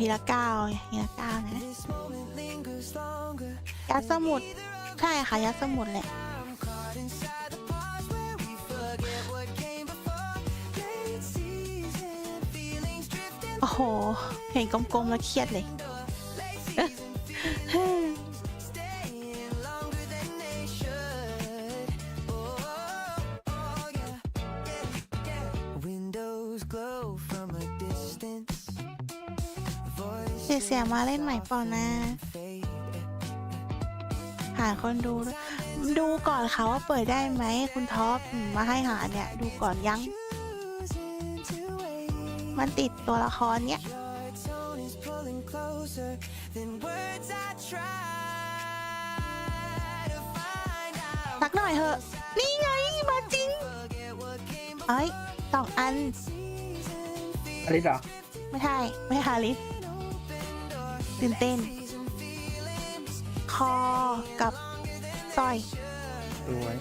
ทีละก้าวทีละก้านะยัดสมุดใช่ค่ะยัดสมุดแหละโอ้โห เห็นกลมๆแล้วเครียดเลย สียเสียมาเล่นใหม่เปล่านะ Fade. หาคนดูด้วยดูก่อนค่ะว่าเปิดได้ไหมคุณท็อปอืมมาให้หาเนี่ย ดูก่อนยัง Choosing to wait. มันติดตัวละครเนี่ย Your tone is pulling closer than words I try to find out. สักหน่อยเถอะ นี่ไงมาจริง Forget what came เอ้ยสองอันอลิสเหรอ ไม่ใช่ ไม่ฮาริส ตื่นเต้น คอกับสร้อย สวย